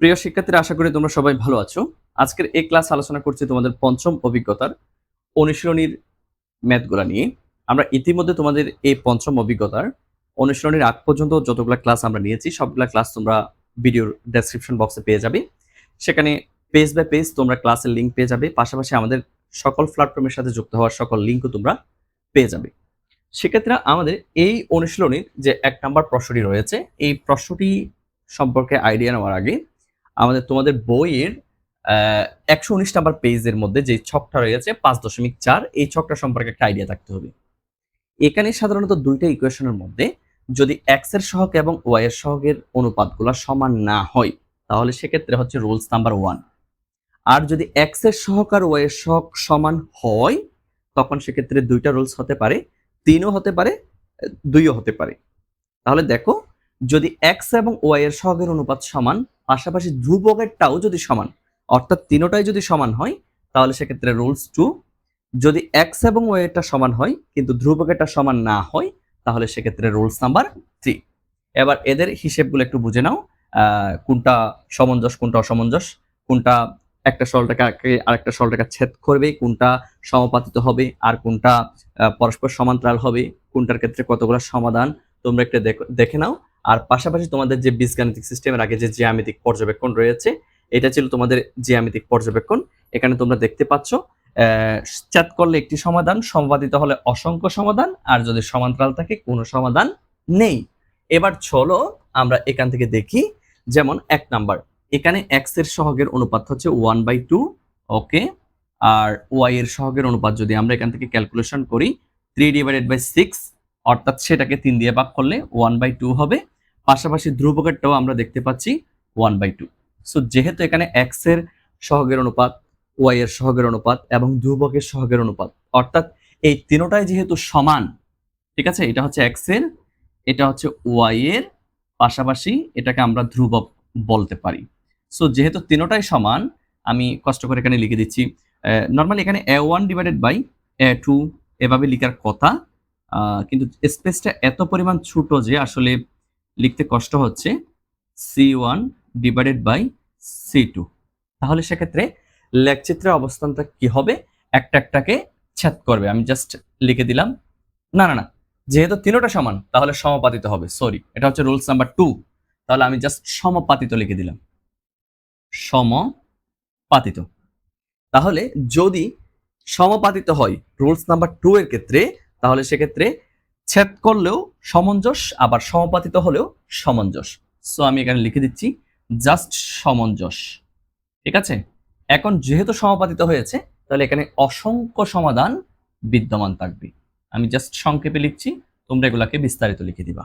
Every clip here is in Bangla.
প্রিয় শিক্ষার্থীরা, আশা করি তোমরা সবাই ভালো আছো। আজকের এই ক্লাস আলোচনা করছি তোমাদের পঞ্চম অভিজ্ঞতার অনুশীলনীর ম্যাথগুলা নিয়ে। আমরা ইতিমধ্যে তোমাদের এই পঞ্চম অভিজ্ঞতার অনুশীলনীর আগ পর্যন্ত যতগুলা ক্লাস আমরা নিয়েছি, সবগুলা ক্লাস তোমরা ভিডিওর ডেসক্রিপশন বক্সে পেয়ে যাবে। সেখানে পেজ বাই পেজ তোমরা ক্লাসের লিঙ্ক পেয়ে যাবে। পাশাপাশি আমাদের সকল প্ল্যাটফর্মের সাথে যুক্ত হওয়ার সকল লিঙ্কও তোমরা পেয়ে যাবে। সেক্ষেত্রে আমাদের এই অনুশীলনীর যে এক নাম্বার প্রশ্নটি রয়েছে, এই প্রশ্নটি সম্পর্কে আইডিয়া নেওয়ার আগে আমাদের, তোমাদের বইয়ের একশো উনিশ নাম্বার পেজের মধ্যে যে ছকটা রয়েছে, পাঁচ দশমিক চার, এই ছকটা সম্পর্কে একটা আইডিয়া থাকতে হবে। এখানে সাধারণত দুইটা ইকুয়েশনের মধ্যে যদি এক্সের সহগ এবং ওয়াই এর সহগের অনুপাতগুলো সমান না হয়, তাহলে সেক্ষেত্রে হচ্ছে রুলস নাম্বার ওয়ান আর যদি এক্সের সহগ আর ওয়াই এর সহগ সমান হয়, তখন সেক্ষেত্রে দুইটা রুলস হতে পারে, তিনও হতে পারে, দুইও হতে পারে। তাহলে দেখো, যদি এক্স এবং ওয়াই এর সহগের অনুপাত সমান পাশাপাশি ধ্রুবকেরটাও যদি সমান, অর্থাৎ তিনোটাই যদি সমান হয়, তাহলে সেক্ষেত্রে রুলস টু যদি এক্স এবং ওয়াই এরটা সমান হয়, কিন্তু ধ্রুবকেরটা সমান না হয়, তাহলে সেক্ষেত্রে রুলস নাম্বার থ্রি এবার এদের হিসেবগুলো একটু বুঝে নাও কোনটা সমঞ্জস কোনটা অসমঞ্জস কোনটা একটা সরলটাকে আরেকটা সরলটাকে ছেদ করবে, কোনটা সমাপাতিত হবে, আর কোনটা পরস্পর সমান্তরাল হবে, কোনটার ক্ষেত্রে কতগুলো সমাধান, তোমরা একটা দেখে নাও। আর পাশাপাশি তোমাদের যে বীজগাণিতিক সিস্টেমের আগে যে জিয়ামিতিক পর্যবেক্ষণ রয়েছে, এটা ছিল তোমাদের জিয়ামিতিক পর্যবেক্ষণ। এখানে তোমরা দেখতে পাচ্ছ চ্যাত করলে একটি সমাধান সমাপাতিত হলে অসংখ্য সমাধান, আর যদি সমান্তরাল থাকে কোনো সমাধান নেই। এবার চলো আমরা এখান থেকে দেখি, যেমন এক নাম্বার, এখানে এক্সের সহগের অনুপাত হচ্ছে ওয়ান বাই টু ওকে আর ওয়াই এর সহগের অনুপাত যদি আমরা এখান থেকে ক্যালকুলেশন করি থ্রি ডিভাইডেড বাই সিক্স অর্থাৎ সেটাকে তিন দিয়ে ভাগ করলে ওয়ান বাই টু হবে। পাশাপাশি ধ্রুবকেরটাও আমরা দেখতে পাচ্ছি ওয়ান বাই টু সো যেহেতু এখানে এক্সের সহগের অনুপাত ওয়াই এর সহগের অনুপাত এবং ধ্রুবকের সহগের অনুপাত, অর্থাৎ এই তিনোটাই যেহেতু সমান, ঠিক আছে? এটা হচ্ছে এক্সের, এটা হচ্ছে ওয়াই এর, পাশাপাশি এটাকে আমরা ধ্রুবক বলতে পারি। সো যেহেতু তিনোটাই সমান, আমি কষ্ট করে এখানে লিখে দিচ্ছি নর্মালি এখানে a one divided by a two এভাবে লিখার কথা কিন্তু স্পেসটা এত পরিমাণ ছোট যে আসলে লিখতে কষ্ট হচ্ছে c one divided by c two তাহলে সেক্ষেত্রে লেখচিত্রের অবস্থানটা কি হবে? একটা একটাকে ছেদ করবে। আমি জাস্ট লিখে দিলাম, না না না, যেহেতু তিনোটা সমান, তাহলে সমাপাতিত হবে সরি এটা হচ্ছে রুলস নাম্বার টু তাহলে আমি জাস্ট সমাপাতিত লিখে দিলাম। সমাপাতিত। তাহলে যদি সমাপাতিত হয় রুলস নাম্বার টু এর ক্ষেত্রে, তাহলে সেক্ষেত্রে ছেদ করলেও সমঞ্জস, আবার সমাপাতিত হলেও সমঞ্জস। সো আমি এখানে লিখে দিচ্ছি জাস্ট সমঞ্জস। ঠিক আছে? এখন যেহেতু সমাপাতিত হয়েছে, তাহলে এখানে অসংখ্য সমাধান বিদ্যমান থাকবে। আমি জাস্ট সংক্ষেপে লিখছি, তোমরা এগুলাকে বিস্তারিত লিখে দিবা।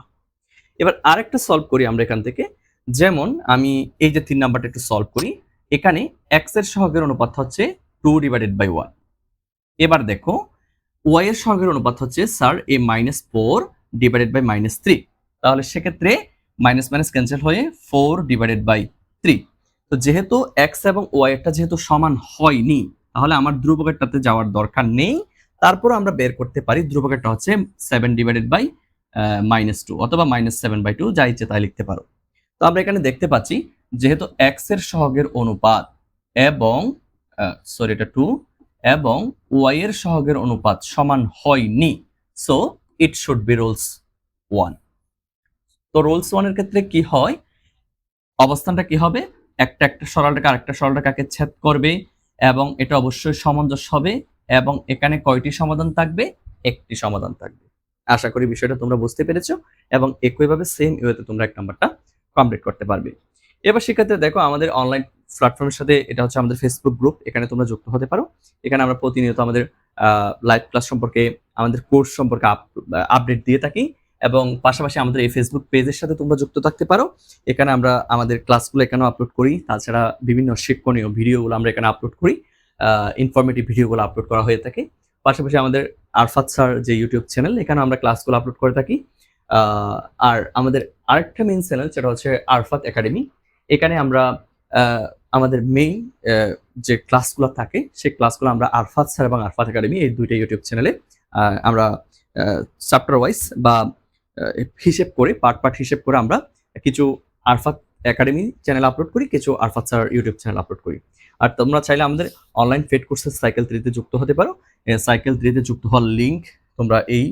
এবার আরেকটা সলভ করি আমরা এখান থেকে। যেমন, আমি এই যে তিন নাম্বারটা একটু সলভ করি, এখানে এক্সের সহগের অনুপাত হচ্ছে টু ডিভাইডেড বাই ওয়ান এবার দেখো ওয়াই এর সহগের অনুপাত হচ্ছে sir a minus four divided by minus three তাহলে সেক্ষেত্রে মাইনাস মাইনাস ক্যান্সেল হয়ে ফোর ডিভাইডেড বাই থ্রি তো যেহেতু এক্স এবং ওয়াই এরটা যেহেতু সমান হয়নি, তাহলে আমার ধ্রুবকেরটাতে যাওয়ার দরকার নেই। তারপর আমরা বের করতে পারি, ধ্রুবকেরটা হচ্ছে seven divided by minus two অথবা মাইনাস সেভেন বাই টু যা ইচ্ছে তাই লিখতে পারো। তো আমরা এখানে দেখতে পাচ্ছি, যেহেতু এক্সের সহগের অনুপাত এবং সরি এটা টু এবং ওয়াই এর সহগের অনুপাত সমান হয়নি। So it should be rules one তো রুলস ওয়ানের ক্ষেত্রে কি হয়? অবস্থানটা কি হবে? একটা একটা সরলটাকে আরেকটা সরলটাকে ছেদ করবে এবং এটা অবশ্যই সামঞ্জস্য হবে এবং এখানে কয়টি সমাধান থাকবে? একটি সমাধান থাকবে। আশা করি বিষয়টা তোমরা বুঝতে পেরেছ এবং একইভাবে সেম ওয়েতে তোমরা এক নাম্বারটা কমপ্লিট করতে পারবে। এবার সেক্ষেত্রে দেখো আমাদের অনলাইন প্ল্যাটফর্মের সাথে এটা হচ্ছে আমাদের ফেসবুক গ্রুপ এখানে তোমরা যুক্ত হতে পারো। এখানে আমরা প্রতিনিয়ত আমাদের লাইভ ক্লাস সম্পর্কে, আমাদের কোর্স সম্পর্কে আপডেট দিয়ে থাকি এবং পাশাপাশি আমাদের এই ফেসবুক পেজের সাথে তোমরা যুক্ত থাকতে পারো। এখানে আমরা আমাদের ক্লাসগুলো এখানেও আপলোড করি, তাছাড়া বিভিন্ন শিক্ষণীয় ভিডিওগুলো আমরা এখানে আপলোড করি ইনফরমেটিভ ভিডিওগুলো আপলোড করা হয়ে থাকে। পাশাপাশি আমাদের আরফাত স্যার যে ইউটিউব চ্যানেল এখানে আমরা ক্লাসগুলো আপলোড করে থাকি। আর আমাদের আরেকটা মেইন চ্যানেল সেটা হচ্ছে আরফাত একাডেমি এখানে আমরা আমাদের মেইন যে ক্লাসগুলো থাকে, সেই ক্লাসগুলো আমরা আরফাত স্যার এবং আরফাত একাডেমি এই দুইটা ইউটিউব চ্যানেলে আমরা চ্যাপ্টার ওয়াইজ বা হিসেব করে পার্ট পার্ট হিসেব করে আমরা কিছু আরফাত একাডেমি চ্যানেল আপলোড করি, কিছু Arafat sir YouTube channel upload করি। আর তোমরা চাইলে আমাদের অনলাইন ফেড কোর্সের সাইকেল থ্রিতে যুক্ত হতে পারো। সাইকেল থ্রিতে যুক্ত হওয়ার লিঙ্ক তোমরা এই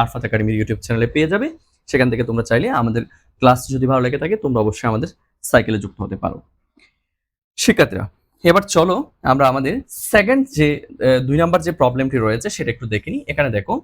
আরফাত একাডেমির ইউটিউব চ্যানেলে পেয়ে যাবে। সেখান থেকে তোমরা চাইলে আমাদের ক্লাস যদি ভালো লেগে থাকে, তোমরা অবশ্যই আমাদের সাইকেলে যুক্ত হতে পারো। শিক্ষার্থীরা, এবার চলো আমরা আমাদের সেকেন্ড যে দুই নাম্বার যে প্রবলেমটি রয়েছে সেটা একটু দেখে নিই। এখানে দেখো,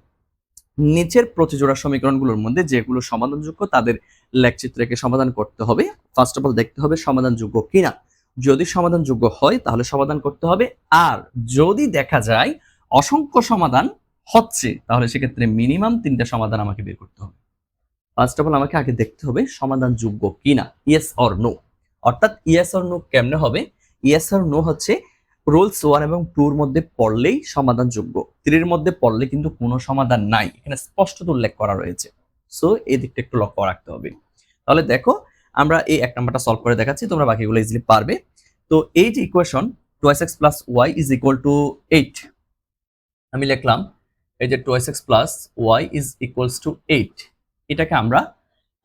নিচের প্রতিজোড়া সমীকরণগুলোর মধ্যে যেগুলো সমাধানযোগ্য তাদের লেখচিত্রকে সমাধান করতে হবে। ফার্স্ট অফ অল দেখতে হবে সমাধানযোগ্য কিনা। যদি সমাধানযোগ্য হয়, তাহলে সমাধান করতে হবে। আর যদি দেখা যায় অসংখ্য সমাধান হচ্ছে, তাহলে সেক্ষেত্রে মিনিমাম তিনটা সমাধান আমাকে বের করতে হবে। ফার্স্ট অফ অল আমাকে আগে দেখতে হবে সমাধানযোগ্য কিনা ইয়েস অর নো অর্থাৎ ইয়েস অর নো কেমনে হবে? ইয়েস অর নো হচ্ছে রুলস ওয়ান এবং টুর মধ্যে পড়লেই সমাধানযোগ্য। থ্রির মধ্যে পড়লে কিন্তু কোনো সমাধান নাই। এখানে স্পষ্টত উল্লেখ করা রয়েছে। সো এই দিকটা একটু লক্ষ্য রাখতে হবে। তাহলে দেখো, আমরা এই এক নাম্বারটা সলভ করে দেখাচ্ছি, তোমরা বাকিগুলো ইজিলি পারবে। তো এই যে equation twice x plus y is equal to eight আমি লিখলাম, এই যে twice x plus y is equals to eight এটাকে আমরা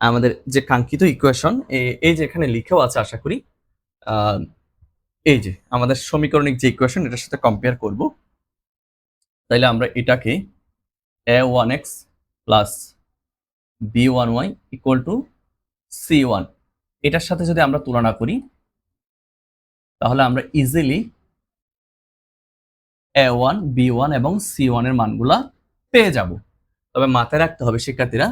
আমাদের যে কাঙ্ক্ষিত ইকুয়েশন এই যে এখানে লিখেও আছে, আশা করি এই যে আমাদের সমীকরণিক যে ইকুয়েশন এটার সাথে কম্পেয়ার করব। তাইলে আমরা এটাকে a one x plus b one y equal to c one এটার সাথে যদি আমরা তুলনা করি, তাহলে আমরা easily a one b one এবং সি ওয়ানের মানগুলা পেয়ে যাব। তবে মাথায় রাখতে হবে শিক্ষার্থীরা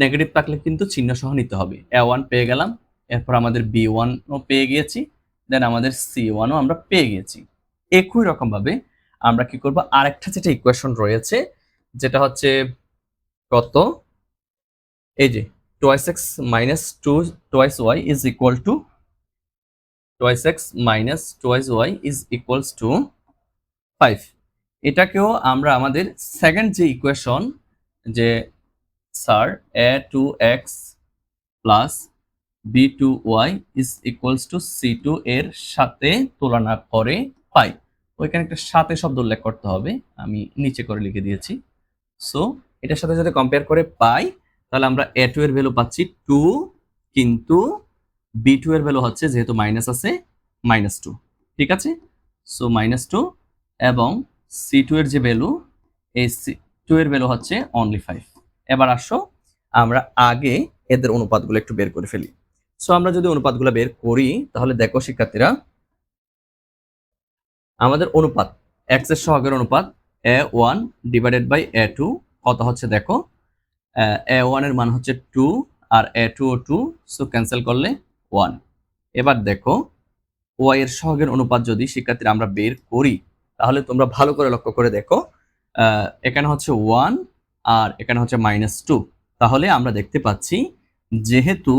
নেগেটিভ থাকলে কিন্তু চিহ্ন সহ নিতে হবে। এ ওয়ান পেয়ে গেলাম, এরপর আমাদের বি ওয়ানও পেয়ে গিয়েছি দেন আমাদের সি ওয়ানও আমরা পেয়ে গিয়েছি। একই রকমভাবে আমরা কি করব? আরেকটা যেটা ইকুয়েশন রয়েছে, যেটা হচ্ছে কত? এই যে twice x minus two twice y is equal to twice x minus twice y is equals to five এটাকেও আমরা আমাদের সেকেন্ড যে ইকুয়েশন যে sir a two x plus b two y is equals to c two এর সাথে তুলনা করে পাই। ওইখানে একটা সাথে শব্দ উল্লেখ করতে হবে, আমি নিচে করে লিখে দিয়েছি। সো এটার সাথে সাথে কম্পেয়ার করে পাই, তাহলে আমরা এ টু এর ভ্যালু পাচ্ছি টু কিন্তু বি টু এর ভ্যালু হচ্ছে যেহেতু মাইনাস আছে মাইনাস টু ঠিক আছে? সো মাইনাস টু এবং সি টু এর যে ভ্যালু এই সি টু এর ভ্যালু হচ্ছে অনলি ফাইভ এবার আসো আমরা আগে এদের অনুপাতগুলো একটু বের করে ফেলি। সো আমরা যদি অনুপাতগুলো বের করি, তাহলে দেখো শিক্ষার্থীরা, আমাদের অনুপাত এক্সের সহগের অনুপাত a one divided by a two কত হচ্ছে দেখো? এ ওয়ানের মান হচ্ছে টু আর এ টু ও টু সো ক্যান্সেল করলে ওয়ান এবার দেখো ওয়াই এর সহগের অনুপাত যদি শিক্ষার্থীরা আমরা বের করি, তাহলে তোমরা ভালো করে লক্ষ্য করে দেখো এখানে হচ্ছে ওয়ান আর এখানে হচ্ছে মাইনাস টু তাহলে আমরা দেখতে পাচ্ছি যেহেতু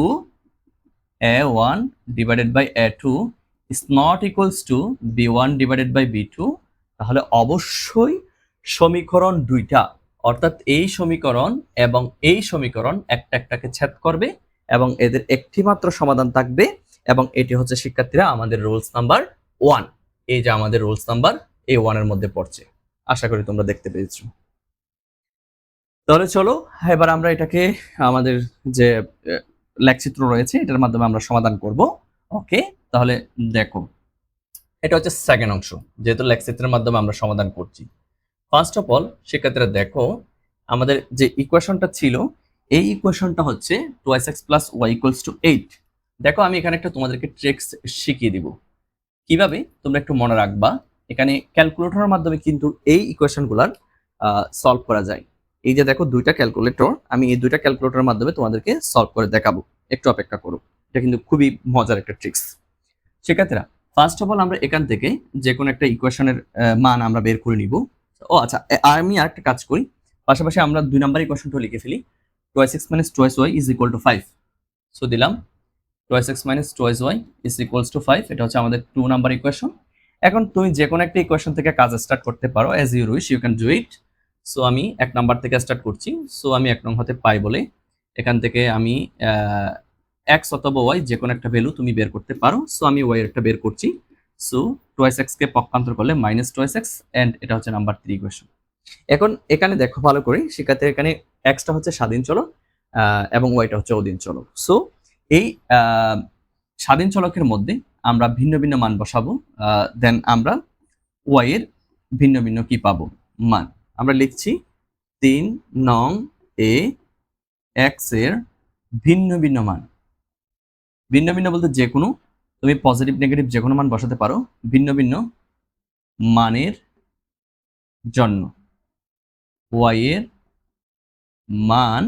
a one divided by a two is not equals to b one divided by b two তাহলে অবশ্যই সমীকরণ দুইটা, অর্থাৎ এই সমীকরণ এবং এই সমীকরণ একটা একটাকে ছেদ করবে এবং এদের একটি মাত্র সমাধান থাকবে এবং এটি হচ্ছে শিক্ষার্থীরা আমাদের রুলস নাম্বার ওয়ান এই যে আমাদের রুলস নাম্বার এই ওয়ানের মধ্যে পড়ছে। আশা করি তোমরা দেখতে পেয়েছ। তাহলে চলো, এবার আমরা এটাকে আমাদের যে লেখচিত্র রয়েছে, এটার মাধ্যমে আমরা সমাধান করব। ওকে, তাহলে দেখো, এটা হচ্ছে সেকেন্ড অংশ, যেহেতু লেখচিত্রের মাধ্যমে আমরা সমাধান করছি। ফার্স্ট অফ অল সেক্ষেত্রে দেখো, আমাদের যে ইকুয়েশনটা ছিল, এই ইকুয়েশনটা হচ্ছে twice x plus y equals to eight দেখো, আমি এখানে একটা তোমাদেরকে ট্রিক্স শিখিয়ে দিব। কীভাবে? তোমরা একটু মনে রাখবা। এখানে ক্যালকুলেটরের মাধ্যমে কিন্তু এই ইকুয়েশনগুলার সলভ করা যায়। এই যে দেখো দুইটা ক্যালকুলেটর আমি এই দুইটা ক্যালকুলেটরের মাধ্যমে তোমাদেরকে সলভ করে দেখাবো। একটু অপেক্ষা করো। এটা কিন্তু খুবই মজার একটা ট্রিক্স শিক্ষার্থীরা ফার্স্ট অফ অল আমরা এখান থেকে যে কোনো একটা ইকুয়েশনের মান আমরা বের করে নিব। ও আচ্ছা আমি আর একটা কাজ করি। পাশাপাশি আমরা দুই নাম্বার ইকুয়েশনটা লিখে ফেলি। Twice x minus twice y is equal to five so দিলাম। Twice x minus twice y is equals to five এটা হচ্ছে আমাদের টু নাম্বার ইকুয়েশন এখন তুমি যে কোনো একটা ইকুয়েশন থেকে কাজ স্টার্ট করতে পারো as you wish you can do it so আমি এক নাম্বার থেকে স্টার্ট করছি। সো আমি এক নং হতে পাই বলে এখান থেকে আমি এক্স অথবা ওয়াই যে কোনো একটা ভ্যালু তুমি বের করতে পারো। সো আমি ওয়াই একটা বের করছি। সো টোয়াইস এক্স কে পক্ষান্তর করলে মাইনাস টোয়াইস এক্স অ্যান্ড এটা হচ্ছে নাম্বার থ্রি ইকুয়েশন এখন এখানে দেখো ভালো করে শিক্ষার্থীর এখানে এক্সটা হচ্ছে স্বাধীন চলক এবং ওয়াইটা হচ্ছে অধীন চলক। সো এই স্বাধীন চলকের মধ্যে আমরা ভিন্ন ভিন্ন মান বসাবো দেন আমরা ওয়াই এর ভিন্ন ভিন্ন কি পাবো? মান। আমরা লিখছি তিন নং এ এক্সের ভিন্ন ভিন্ন মান। ভিন্ন ভিন্ন বলতে যে কোনো তুমি পজিটিভ নেগেটিভ যে কোনো মান বসাতে পারো ভিন্ন ভিন্ন মানের জন্য। ওয়াই এর মান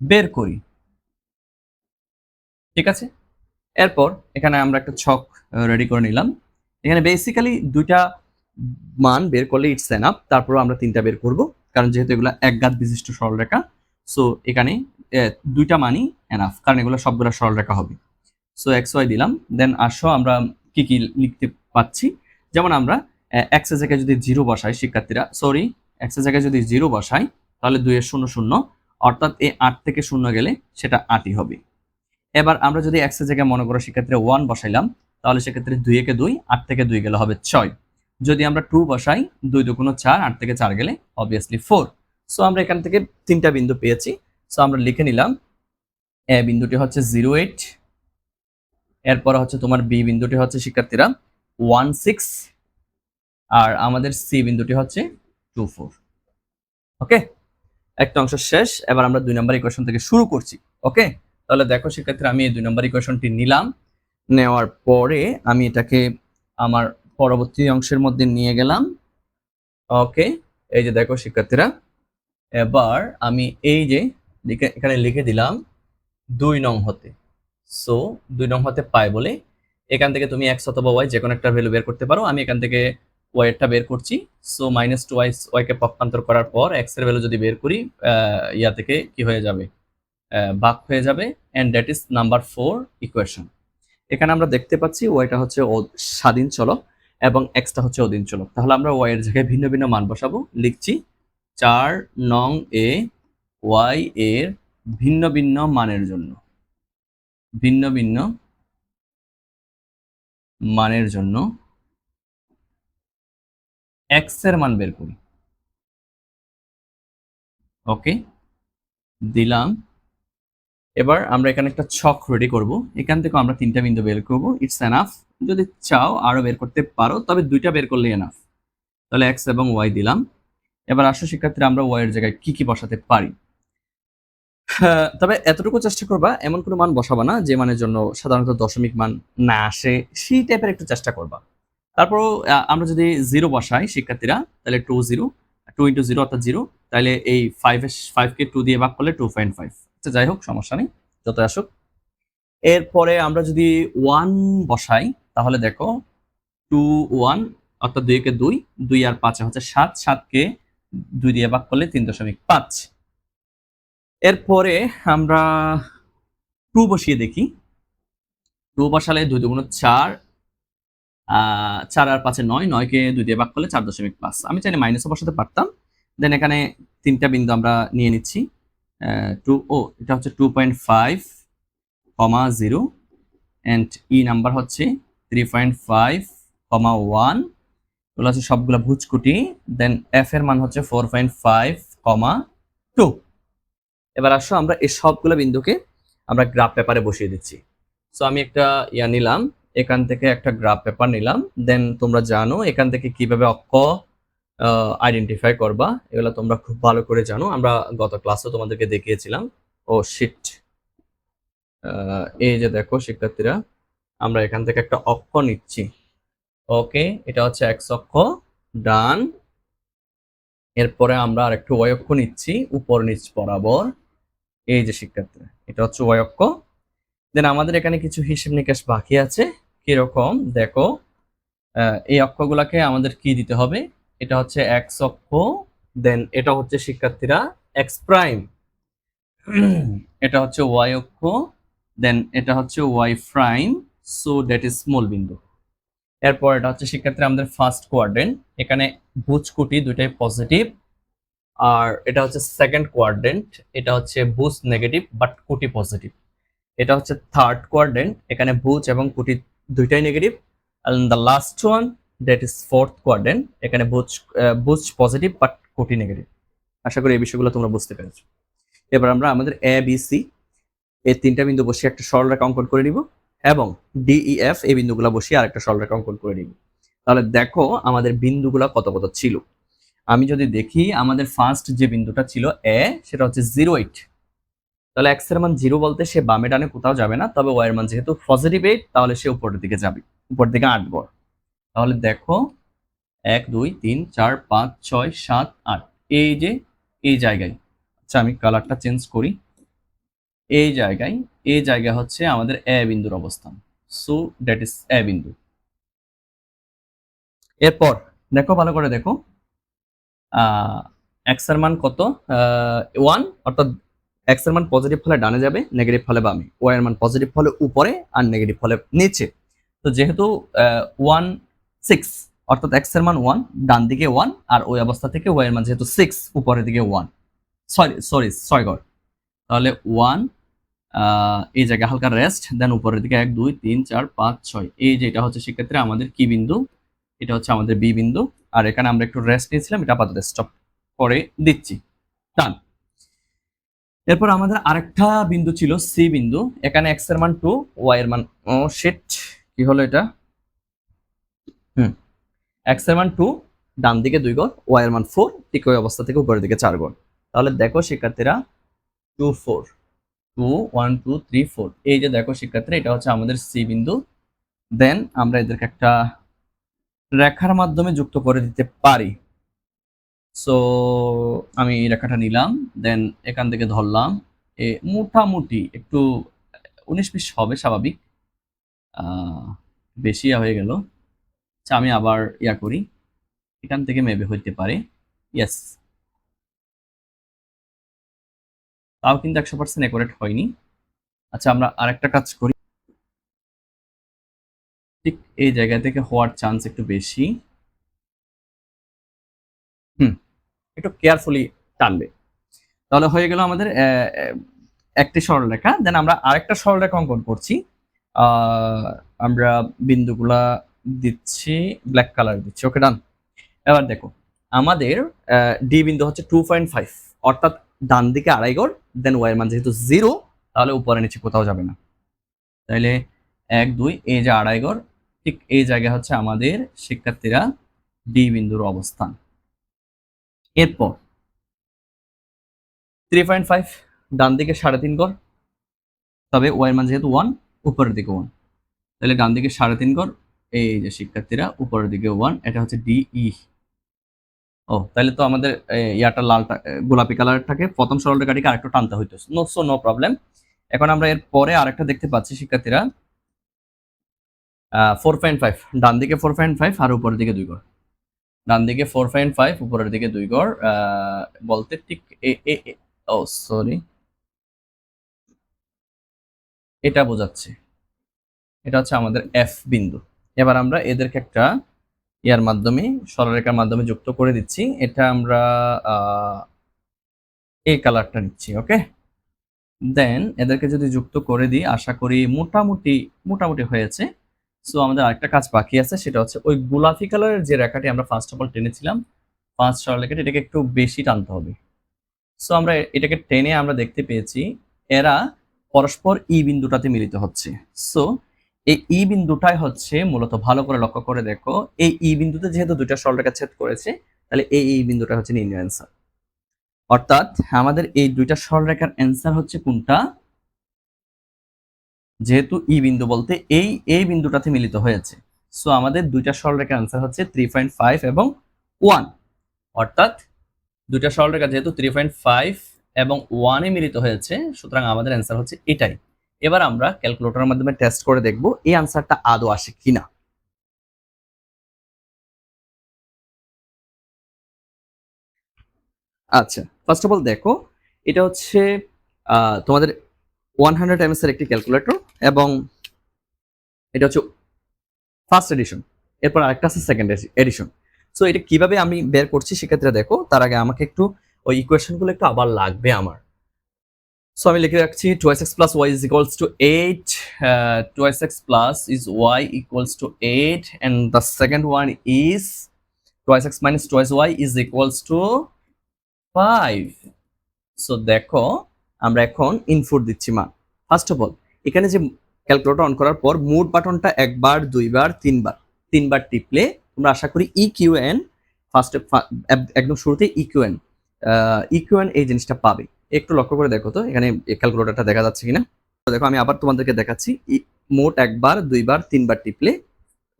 বের করি। ঠিক আছে? এরপর এখানে আমরা একটা ছক রেডি করে নিলাম। এখানে বেসিক্যালি দুইটা মান বের করলে ইটস এনাফ তারপর আমরা তিনটা বের করব, কারণ যেহেতু এগুলো একঘাত বিশিষ্ট সরলরেখা সো এখানে দুইটা মানই এনাফ কারণ এগুলো সবগুলো সরলরেখা হবে। সো এক্স ওয়াই দিলাম দেন আসো আমরা কি কি লিখতে পাচ্ছি? যেমন আমরা এক্সের জায়গায় যদি জিরো বসাই, শিক্ষার্থীরা সরি এক্সের জায়গায় যদি জিরো বসাই, তাহলে দুইয়ের শূন্য শূন্য, অর্থাৎ এই আট থেকে শূন্য গেলে সেটা আটই হবে। এবার আমরা যদি এক্সের জায়গায় মনে করো শিক্ষার্থীরা ওয়ান বসাইলাম, তাহলে সেক্ষেত্রে দুই একে দুই, আট থেকে দুই গেলে হবে ছয়। যদি আমরা টু বসাই, দুই দুগুণ চার, আট থেকে চার গেলে অবভিয়াসলি ফোর সো আমরা এখান থেকে তিনটা বিন্দু পেয়েছি। সো আমরা লিখে নিলাম, এ বিন্দুটি হচ্ছে জিরো এইট এরপর হচ্ছে তোমার বি বিন্দুটি হচ্ছে শিক্ষার্থীরা ওয়ান সিক্স আর আমাদের সি বিন্দুটি হচ্ছে টু ফোর ওকে একটা অংশ শেষ, এবার আমরা দুই নম্বর ইকুয়েশন থেকে শুরু করছি। ওকে তাহলে দেখো শিক্ষার্থীরা, আমি এই দুই নম্বর ইকুয়েশনটি নিলাম। নেওয়ার পরে আমি এটাকে আমার পরবর্তী অংশের মধ্যে নিয়ে গেলাম। ওকে, এই যে দেখো শিক্ষার্থীরা। এবার আমি এই যে এখানে লিখে দিলাম দুই নং হতে। সো দুই নং হতে পায় বলে এখান থেকে তুমি এক্স অথবা ওয়াই যে কোনো একটা ভ্যালু বের করতে পারো। আমি এখান থেকে ওয়াই এরটা বের করছি। সো মাইনাস টু ওয়াই ওয়াইকে পক্ষান্তর করার পর এক্সের ভ্যালু যদি বের করি ইয়া থেকে কি হয়ে যাবে? বাক হয়ে যাবে। And that is number four equation এখানে আমরা দেখতে পাচ্ছি ওয়াইটা হচ্ছে স্বাধীন চলক। এবং এক্সটা হচ্ছে অধীন চলক। তাহলে আমরা ওয়াই এর জায়গায় ভিন্ন ভিন্ন মান বসাবো। লিখছি চার নং এ ওয়াই এর ভিন্ন ভিন্ন মানের জন্য। ভিন্ন ভিন্ন মানের জন্য এক্সের মান বের করি। ওকে? দিলাম। এবার আমরা এখানে একটা ছক রেডি করব। এখান থেকে আমরা তিনটা বিন্দু বের করব। ইটস এনাফ যদি চাও আরও বের করতে পারো তবে দুইটা বের করলে এনাফ তাহলে এক্স এবং ওয়াই দিলাম। এবার আসো শিক্ষার্থীরা আমরা ওয়াই এর জায়গায় কি কি বসাতে পারি। হ্যাঁ, তবে এতটুকু চেষ্টা করবা এমন কোনো মান বসাবা না যে মানের জন্য সাধারণত দশমিক মান না আসে সেই টাইপের একটু চেষ্টা করবা। তারপর আমরা যদি জিরো বসাই শিক্ষার্থীরা তাহলে two zero two into zero অর্থাৎ জিরো তাহলে এই ফাইভ ফাইভকে টু দিয়ে ভাগ করলে টু পয়েন্ট ফাইভ আচ্ছা যাই হোক, সমস্যা নেই যত আসুক। এরপরে আমরা যদি ওয়ান বসাই, তাহলে দেখো টু ওয়ান অর্থাৎ দুইকে দুই দুই আর পাঁচে হচ্ছে সাত সাতকে দুই দিয়ে ভাগ করলে তিন দশমিক পাঁচ। এরপরে আমরা টু বসিয়ে দেখি। টু বসালে দুই দুগুণ চার চার আর পাঁচে নয়, নয়কে দুই দিয়ে ভাগ করলে চার দশমিক পাঁচ। আমি চাইলে মাইনাসও বসাতে পারতাম। দেন এখানে তিনটা বিন্দু আমরা নিয়ে নিচ্ছি। টু ও, এটা হচ্ছে two point five comma zero and E number হচ্ছে three point five comma one এগুলো হচ্ছে সবগুলো ভুজকুটি। দেন এফ এর মান হচ্ছে four point five comma two এবার আসো আমরা এই সবগুলো বিন্দুকে আমরা গ্রাফ পেপারে বসিয়ে দিচ্ছি। সো আমি একটা ইয়া নিলাম। এখান থেকে একটা গ্রাফ পেপার নিলাম দেন তোমরা জানো এখান থেকে কীভাবে অক্ষ আইডেন্টিফাই করবা, এগুলো তোমরা খুব ভালো করে জানো। আমরা গত ক্লাসে তোমাদেরকে দেখিয়েছিলাম। ও শিট এই যে দেখো শিক্ষার্থীরা, আমরা এখান থেকে একটা অক্ষ নিচ্ছি। ওকে, এটা হচ্ছে এক্স অক্ষ, ডান। এরপরে আমরা আর একটু ওয়াই অক্ষ নিচ্ছি, উপর নিচ বরাবর। এই যে শিক্ষার্থীরা, এটা হচ্ছে ওয়াই অক্ষ। দেন আমাদের এখানে কিছু হিসেব নিকাশ বাকি আছে। কীরকম? দেখো এই অক্ষগুলাকে আমাদের কি দিতে হবে? এটা হচ্ছে এক্স অক্ষ দেন এটা হচ্ছে শিক্ষার্থীরা এক্স প্রাইম এটা হচ্ছে ওয়াই অক্ষ দেন এটা হচ্ছে y prime so that is small বিন্দু। এরপর এটা হচ্ছে শিক্ষার্থীরা আমাদের ফার্স্ট কোয়ার্ডেন্ট এখানে ভুজ কুটি দুইটাই পজিটিভ আর এটা হচ্ছে সেকেন্ড কোয়ার্ডেন্ট এটা হচ্ছে বুজ নেগেটিভ বাট কুটি পজিটিভ এটা হচ্ছে থার্ড কোয়ার্ডেন্ট এখানে বুজ এবং কুটি দুইটাই negative and the last one that is fourth quadrant. এখানে বুঝ বুঝ পজিটিভ বাট কোটি নেগেটিভ আশা করি এই বিষয়গুলো তোমরা বুঝতে পেরেছ। এবার আমরা আমাদের এ বি সি এই তিনটা বিন্দু বসিয়ে একটা সরলরেখা অঙ্কন করে নিব এবং ডিইএফ এই বিন্দুগুলো বসিয়ে আরেকটা সরলরেখা অঙ্কন করে নিব। তাহলে দেখো আমাদের বিন্দুগুলো কত কত ছিল। আমি যদি দেখি আমাদের ফার্স্ট যে বিন্দুটা ছিল এ সেটা হচ্ছে জিরো এইট তাহলে এক্সের মান জিরো বলতে সে বামে ডানে কোথাও যাবে না, তবে ওয়াই এর মান যেহেতু পজিটিভ এইট তাহলে সে উপরের দিকে যাবে। উপর দিকে আট গড় তাহলে দেখো, এক, দুই, তিন, চার, পাঁচ, ছয়, সাত, আট। এই যে, এই জায়গায় আচ্ছা আমি কালারটা চেঞ্জ করি। এই জায়গায়, এই জায়গা হচ্ছে আমাদের এ বিন্দুর অবস্থান। সো দ্যাট ইজ এ বিন্দু। এরপর, দেখো, ভালো করে দেখো। এক্সের মান কত? ওয়ান অর্থাৎ এক্সের মান পজিটিভ হলে ডানে যাবে নেগেটিভ হলে বামে। ওয়াই এর মান পজিটিভ হলে উপরে আর নেগেটিভ হলে নিচে। তো যেহেতু ওয়ান সিক্স অর্থাৎ এক্সের মান ওয়ান ডান দিকে ওয়ান আর ওই অবস্থা থেকে ওয়াই এর মান যেহেতু সিক্স উপরের দিকে ওয়ান সরি সরি ছয় গড় তাহলে ওয়ান এই জায়গায় হালকা রেস্ট দেন উপরের দিকে এক, দুই, তিন, চার, পাঁচ, ছয়। এই যে এটা হচ্ছে সেক্ষেত্রে আমাদের কি বিন্দু? এটা হচ্ছে আমাদের বি বিন্দু। আর এখানে আমরা একটু রেস্ট নিয়েছিলাম, এটা আপাতত স্টপ করে দিচ্ছি। টান এরপর আমাদের আরেকটা বিন্দু ছিল সি বিন্দু। এখানে এক্সের মান টু ওয়াই এর মান, ও শিট কি হলো এটা? হুম। এক্সের মান টু ডান দিকে দুই গড় ওয়াই এর মান ফোর ঠিক ওই অবস্থা থেকে উপরের দিকে চার গড় তাহলে দেখো শিক্ষার্থীরা two four two one two three four এই যে দেখো শিক্ষার্থীরা, এটা হচ্ছে আমাদের সি বিন্দু। দেন আমরা এদেরকে একটা রেখার মাধ্যমে যুক্ত করে দিতে পারি। সো আমি রেখাটা নিলাম দেন এখান থেকে ধরলাম, এ মোটামুটি একটু উনিশ বিশ হবে স্বাভাবিক। বেশি হয়ে গেল। আচ্ছা আমি আবার ইয়া করি। এখান থেকে মেবে হইতে পারে। ইয়েস তাও কিন্তু একশো পার্সেন্ট অ্যাকুরেট হয়নি। আচ্ছা আমরা আরেকটা কাজ করি। ঠিক এই জায়গা থেকে হওয়ার চান্স একটু বেশি। একটু কেয়ারফুলি টানবে। তাহলে হয়ে গেল আমাদের একটি সরলরেখা। দেন আমরা আরেকটা সরলরেখা অঙ্কন করছি। আমরা বিন্দুগুলা দিচ্ছি ব্ল্যাক কালার দিচ্ছি। ওকে ডান এবার দেখো, আমাদের ডি বিন্দু হচ্ছে টু পয়েন্ট ফাইভ অর্থাৎ ডান দিকে আড়াই গড় দেন ওয়াই মান যেহেতু জিরো তাহলে উপরে নিচে কোথাও যাবে না। তাইলে এক, দুই, এই যে আড়াই গড় ঠিক এই জায়গা হচ্ছে আমাদের শিক্ষার্থীরা ডি বিন্দুর অবস্থান। এরপর থ্রি পয়েন্ট ফাইভ ডান দিকে সাড়ে তিন গড়, তবে ওয়াই মান যেহেতু ওয়ান উপরের দিকে ওয়ান তাহলে ডান দিকে সাড়ে তিন গড়, এই যে শিক্ষার্থীরা, উপরের দিকে ওয়ান এটা হচ্ছে ডিই ও, তাহলে তো আমাদের ইয়াটা লালটা গোলাপি কালারটাকে প্রথম সরল রেখাটিকে আরেকটু টানতে হইতো। নো সো নো প্রবলেম এখন আমরা এর পরে আরেকটা দেখতে পাচ্ছি শিক্ষার্থীরা। ফোর পয়েন্ট ফাইভ ডান দিকে ফোর পয়েন্ট ফাইভ আর উপরের দিকে দুই গড়। ডান দিকে ফোর পয়েন্ট ফাইভ উপরের দিকে দুই গড় বলতে ঠিক এ ও সরি এটা বোঝাচ্ছে। এটা হচ্ছে আমাদের এফ বিন্দু। এবার আমরা এদেরকে একটা ইয়ার মাধ্যমে, সরলরেখার মাধ্যমে যুক্ত করে দিচ্ছি। এটা আমরা এই কালারটা নিচ্ছি ওকে দেন এদেরকে যদি যুক্ত করে দিই, আশা করি মোটামুটি মোটামুটি হয়েছে। সো আমাদের আরেকটা কাজ বাকি আছে, সেটা হচ্ছে ওই গোলাপি কালারের যে রেখাটি আমরা ফার্স্ট অফ অল টেনেছিলাম ফার্স্ট সরলরেখাটি এটাকে একটু বেশি টানতে হবে। সো আমরা এটাকে টেনে আমরা দেখতে পেয়েছি, এরা পরস্পর ই বিন্দুটাতে মিলিত হচ্ছে। সো এই ই বিন্দুটাই হচ্ছে মূলত ভালো করে লক্ষ্য করে দেখো, এই ই বিন্দুতে যেহেতু দুইটা সরলরেখা ছেদ করেছে, তাহলে এই এই বিন্দুটা হচ্ছে নির্ণয় অ্যান্সার অর্থাৎ আমাদের এই দুইটা সরলরেখার অ্যান্সার হচ্ছে কোনটা? যেহেতু ই বিন্দু বলতে এই এই বিন্দুটাতে মিলিত হয়েছে। সো আমাদের দুইটা সরলরেখার অ্যান্সার হচ্ছে থ্রি পয়েন্ট ফাইভ এবং ওয়ান অর্থাৎ দুইটা সরলরেখা যেহেতু থ্রি পয়েন্ট ফাইভ এবং ওয়ানে মিলিত হয়েছে, সুতরাং আমাদের অ্যান্সার হচ্ছে এটাই। এবার আমরা ক্যালকুলেটরের মাধ্যমে টেস্ট করে দেখব এই আনসারটা আদৌ আসে কিনা। আচ্ছা ফার্স্ট অফ অল দেখো, এটা হচ্ছে তোমাদের ওয়ান হান্ড্রেড এমএস এর একটি ক্যালকুলেটর এবং এটা হচ্ছে ফার্স্ট এডিশন এরপর আরেকটা আছে সেকেন্ড এডিশন সো এটা কীভাবে আমি বের করছি সেক্ষেত্রে দেখো, তার আগে আমাকে একটু ওই ইকুয়েশনগুলো একটু আবার লাগবে আমার। সো আমি লিখে রাখছি twice x plus y is equals to eight twice x plus is y equals to eight and the second one is twice x minus twice y is equals to five so দেখো, আমরা এখন ইনপুট দিচ্ছি, মা। ফার্স্ট অফ অল এখানে যে ক্যালকুলেটর অন করার পর মোড বাটনটা একবার, দুইবার, তিনবার তিনবার টিপলে তোমরা আশা করি ই এন ফার্স্ট একদম শুরুতে ই কিউ এন ই এই জিনিসটা পাবে। একটু লক্ষ্য করে দেখো তো, এখানে ক্যালকুলেটরটা দেখা যাচ্ছে কিনা। দেখো, আমি আবার তোমাদেরকে দেখাচ্ছি মোট একবার, দুইবার, তিনবার টিপলে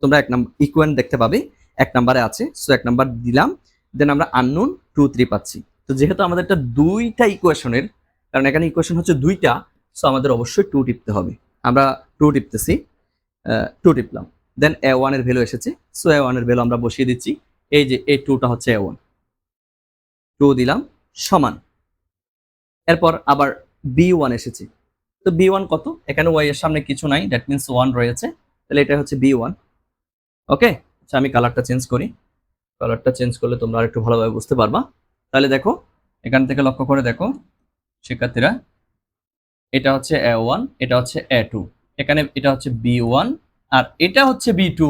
তোমরা এক নাম্বার ইকুয়ান দেখতে পাবে। এক নাম্বারে আছে সো এক নাম্বার দিলাম। দেন আমরা আননোন টু থ্রি পাচ্ছি। তো যেহেতু আমাদের একটা দুইটা ইকুয়েশনের কারণ এখানে ইকুয়েশন হচ্ছে দুইটা সো আমাদের অবশ্যই টু টিপতে হবে। আমরা টু টিপতেছি টু টিপলাম। দেন এ ওয়ানের ভ্যালু এসেছে। সো এ ওয়ানের ভ্যালু আমরা বসিয়ে দিচ্ছি। এই যে এই টুটা হচ্ছে এ ওয়ান টু দিলাম, সমান। এরপর আবার বি ওয়ান এসেছে। তো বি ওয়ান কত? এখানে ওয়াই এর সামনে কিছু নাই দ্যাট মিনস ওয়ান রয়েছে। তাহলে এটা হচ্ছে বি ওয়ান ওকে আচ্ছা আমি কালারটা চেঞ্জ করি। কালারটা চেঞ্জ করলে তোমরা আর একটু ভালোভাবে বুঝতে পারবা। তাহলে দেখো, এখান থেকে লক্ষ্য করে দেখো, শিক্ষার্থীরা। এটা হচ্ছে এ ওয়ান এটা হচ্ছে এ টু এখানে এটা হচ্ছে বি ওয়ান আর এটা হচ্ছে বি টু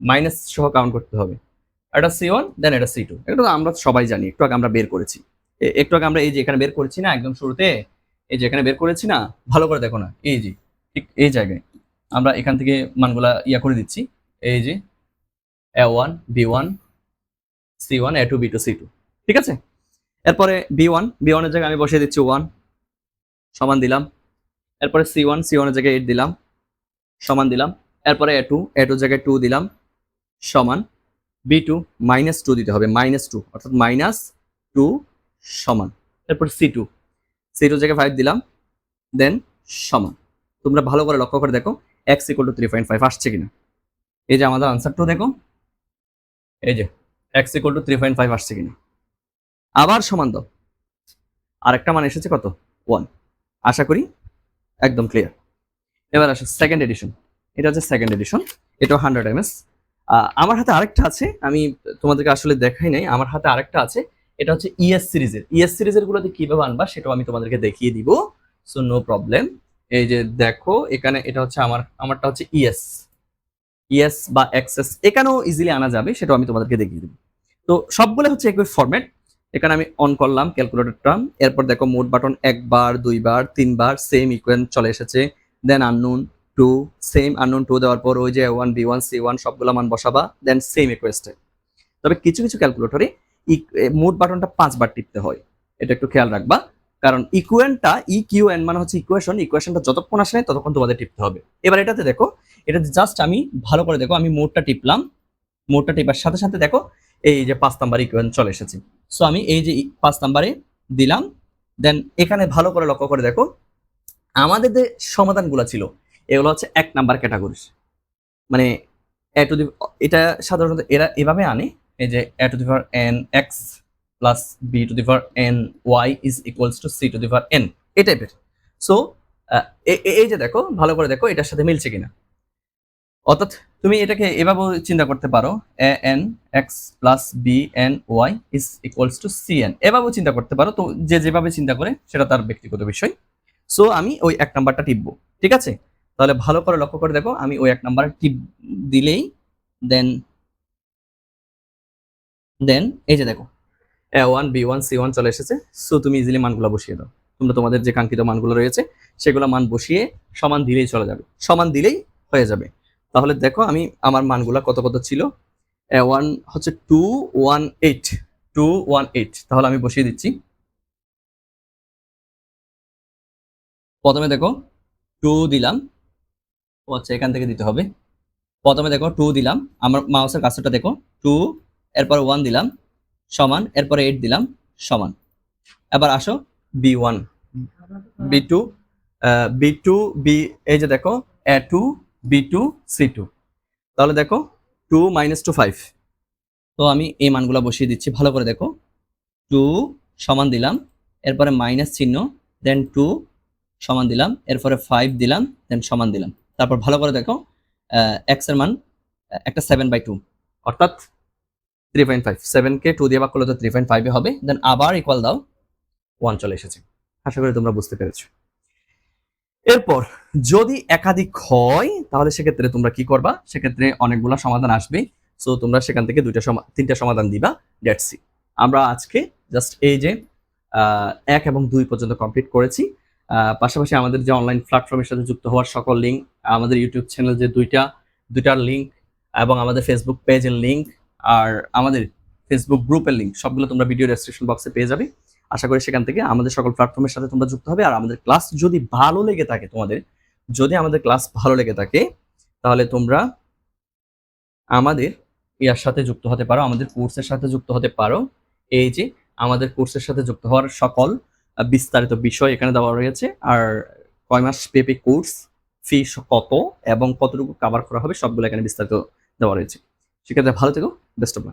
মাইনাস সহ কাউন্ট করতে হবে। এটা সি ওয়ান দেন এটা সি টু এটা তো আমরা সবাই জানি, একটু আগে আমরা বের করেছি। একটু আগে আমরা এই যে এখানে বের করেছি না একদম শুরুতে, এই যে এখানে বের করেছি না, ভালো করে দেখো না, এই যে, ঠিক এই জায়গায়। আমরা এখান থেকে মানগুলা ইয়া করে দিচ্ছি। এই যে a one b one c one a two b two c two ঠিক আছে? এরপরে বি ওয়ান বি ওয়ানের জায়গায় আমি বসিয়ে দিচ্ছি ওয়ান সমান দিলাম। এরপরে সি ওয়ান সি ওয়ানের জায়গায় এইট দিলাম। সমান দিলাম। এরপরে এ টু এ টুর জায়গায় টু দিলাম। সমান। বি টু মাইনাস টু দিতে হবে মাইনাস টু অর্থাৎ মাইনাস টু সমান। এরপর সি টু সি টুর জায়গায় ফাইভ দিলাম দেন সমান। তোমরা ভালো করে লক্ষ্য করে দেখো x equal to three point five আসছে কিনা। এই যে আমাদের আনসারটা দেখো। এই যে x equal to three point five আসছে কিনা। আবার সমান দাও। আরেকটা মান এসেছে কত? ওয়ান আশা করি একদম ক্লিয়ার এবার আসে সেকেন্ড এডিশন এটা হচ্ছে সেকেন্ড এডিশন এটাও হান্ড্রেড এমএস আমার হাতে আরেকটা আছে, আমি তোমাদেরকে আসলে দেখাই নাই, আমার হাতে আরেকটা আছে। এটা হচ্ছে E ইএস সিরিজের। ইএস সিরিজের গুলোতে কীভাবে আনবা সেটাও আমি তোমাদেরকে দেখিয়ে দিব। সো নো প্রবলেম এই যে দেখো, এখানে এটা হচ্ছে আমার, আমারটা হচ্ছে ইএস ইএস বা এক্সএস এখানেও ইজিলি আনা যাবে, সেটাও আমি তোমাদেরকে দেখিয়ে দিব। তো সবগুলো হচ্ছে একই ফরম্যাট এখানে আমি অন করলাম ক্যালকুলেটরটা এরপর দেখো মোট বাটন একবার, দুইবার, তিনবার সেম ইকুয়েন চলে এসেছে। Then unknown two same unknown two দেওয়ার পর ওই যে one b one c one সবগুলো মান বসাবা দেন সেম ইকুয়েস্টে তবে কিছু কিছু ক্যালকুলেটরে মোট বাটনটা পাঁচবার টিপতে হয়। এটা একটু খেয়াল রাখবা। কারণ ইকুয়েনটা ই কিউ এন মানে হচ্ছে ইকুয়েশন ইকুয়েশনটা যতক্ষণ আসে ততক্ষণ তোমাদের টিপতে হবে। এবার এটাতে দেখো, এটা জাস্ট আমি ভালো করে দেখো, আমি মোডটা টিপলাম। মোডটা টিপার সাথে সাথে দেখো এই যে পাঁচ নাম্বার ইকুয়েন চলে এসেছে। সো আমি এই যে পাঁচ নাম্বারে দিলাম। দেন এখানে ভালো করে লক্ষ্য করে দেখো। আমাদের যে সমাধানগুলো ছিল, এগুলো হচ্ছে এক নাম্বার ক্যাটাগরির মানে এ টু দি এটা সাধারণত এরা এভাবে আনে, এই যে a to the power n x plus b to the power n y is equals to c to the power n এই টাইপের সো এই যে দেখো, ভালো করে দেখো, এটার সাথে মিলছে কিনা। অর্থাৎ তুমি এটাকে এভাবেও চিন্তা করতে পারো, a n x plus b n y is equals to c n. এভাবেও চিন্তা করতে পারো, তো যে যেভাবে চিন্তা করে সেটা তার ব্যক্তিগত বিষয়। সো আমি ওই এক নাম্বারটা টিপবো, ঠিক আছে? তাহলে ভালো করে লক্ষ্য করে দেখো, আমি ওই এক নাম্বার টিপ দিলেই দেন দেন এই যে দেখো, a one, b one, c one চলে এসেছে। সো তুমি ইজিলি মানগুলো বসিয়ে দাও। তোমরা তোমাদের যে কাঙ্ক্ষিত মানগুলো রয়েছে, সেগুলো মান বসিয়ে সমান দিলেই চলে যাবে। সমান দিলেই হয়ে যাবে। তাহলে দেখো আমি আমার মানগুলা কত কত ছিল? ওয়ান হচ্ছে two one eight two one eight তাহলে আমি বসিয়ে দিচ্ছি। প্রথমে দেখো টু দিলাম। ও আচ্ছা এখান থেকে দিতে হবে। প্রথমে দেখো টু দিলাম। আমার মাউসের কাজটা দেখো টু এরপর ওয়ান দিলাম, সমান, এরপরে এইট দিলাম, সমান। এবার আসো b one b two b two b এই যে দেখো a two b two c two তাহলে দেখো টু মাইনাস টু ফাইভ তো আমি এই মানগুলো বসিয়ে দিচ্ছি, ভালো করে দেখো। টু সমান দিলাম, এরপরে মাইনাস চিহ্ন দেন টু সমান দিলাম, এরপরে ফাইভ দিলাম দেন সমান দিলাম। তারপর ভালো করে দেখো এক্সের মান একটা সেভেন বাই টু অর্থাৎ থ্রি পয়েন্ট ফাইভ সেভেনকে টু দিয়ে ভাগ করলে তো থ্রি পয়েন্ট ফাইভে হবে দেন আবার ইকুয়াল দাও ওয়ান চলে এসেছে। আশা করি তোমরা বুঝতে পেরেছ। এরপর, যদি একাধিক হয়, তাহলে সেক্ষেত্রে তোমরা কি করবা? সেক্ষেত্রে অনেকগুলা সমাধান আসবে সো তোমরা সেখান থেকে দুইটা তিনটা সমাধান দিবা ডেট সি আমরা আজকে জাস্ট এই যে এক এবং দুই পর্যন্ত কমপ্লিট করেছি। পাশাপাশি আমাদের যে অনলাইন প্ল্যাটফর্মের সাথে যুক্ত হওয়ার সকল লিঙ্ক আমাদের ইউটিউব চ্যানেল যে দুইটা, দুইটার লিঙ্ক এবং আমাদের ফেসবুক পেজের লিঙ্ক আর আমাদের ফেসবুক গ্রুপের লিঙ্ক সবগুলো তোমরা ভিডিও ডেসক্রিপশন বক্সে পেয়ে যাবে। আশা করি সেখান থেকে আমাদের সকল প্ল্যাটফর্মের সাথে তোমরা যুক্ত হবে। আর আমাদের ক্লাস যদি ভালো লেগে থাকে তোমাদের, যদি আমাদের ক্লাস ভালো লেগে থাকে, তাহলে তোমরা আমাদের ইয়ার সাথে যুক্ত হতে পারো, আমাদের কোর্সের সাথে যুক্ত হতে পারো। এই যে আমাদের কোর্সের সাথে যুক্ত হওয়ার সকল বিস্তারিত বিষয় এখানে দেওয়া রয়েছে। আর কয় মাস পেপে কোর্স ফি কত এবং কতটুকু কভার করা হবে, সবগুলো এখানে বিস্তারিত দেওয়া রয়েছে। সেক্ষেত্রে ভালো থেকো বেস্ট অফ